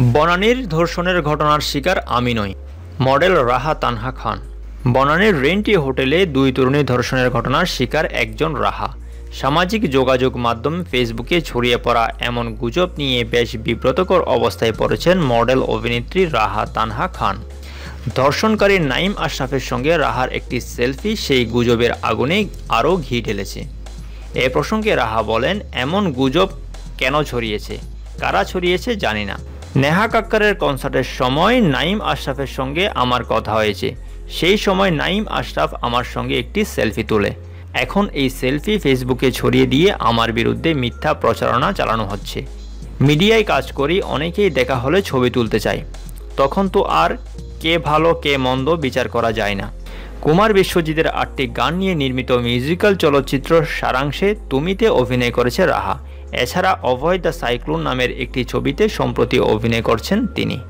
বনানীর ধর্ষণের ঘটনার শিকার আমি নই। মডেল রাহা তানহা খান। বনানীর রেন্টি হোটেলে দুই তরুণী ধর্ষণের ঘটনার শিকার একজন রাহা। সামাজিক যোগাযোগ মাধ্যম ফেসবুকে ছড়িয়ে পড়া এমন গুজব নিয়ে বেশ বিব্রতকর অবস্থায় পড়েছেন মডেল অভিনেত্রী রাহা তানহা খান। ধর্ষণকারী নাইম আশরাফের সঙ্গে রাহার একটি সেলফি সেই গুজবের আগুনে আরও ঘি ঢেলেছে। এ প্রসঙ্গে রাহা বলেন, এমন গুজব কেন ছড়িয়েছে? কারা ছড়িয়েছে জানি না। নেহা কাক্কারের কনসার্টের সময় নাইম আশরাফের সঙ্গে আমার কথা হয়েছে। সেই সময় নাইম আশরাফ আমার সঙ্গে একটি সেলফি তোলে। এখন এই সেলফি ফেসবুকে ছড়িয়ে দিয়ে আমার বিরুদ্ধে মিথ্যা প্রচারণা চালানো হচ্ছে। মিডিয়ায় কাজ করি, অনেকেই দেখা হলে ছবি তুলতে চাই তখন তো আর কে ভালো, কে মন্দ বিচার করা যায় না। কুমার বিশ্বজিতের আটটি গান নিয়ে নির্মিত মিউজিক্যাল চলচ্চিত্র সারাংশে তুমিতে অভিনয় করেছে রাহা। এছাড়া অভয় দ্য সাইক্লোন নামের একটি ছবিতে সম্প্রতি অভিনয় করছেন তিনি।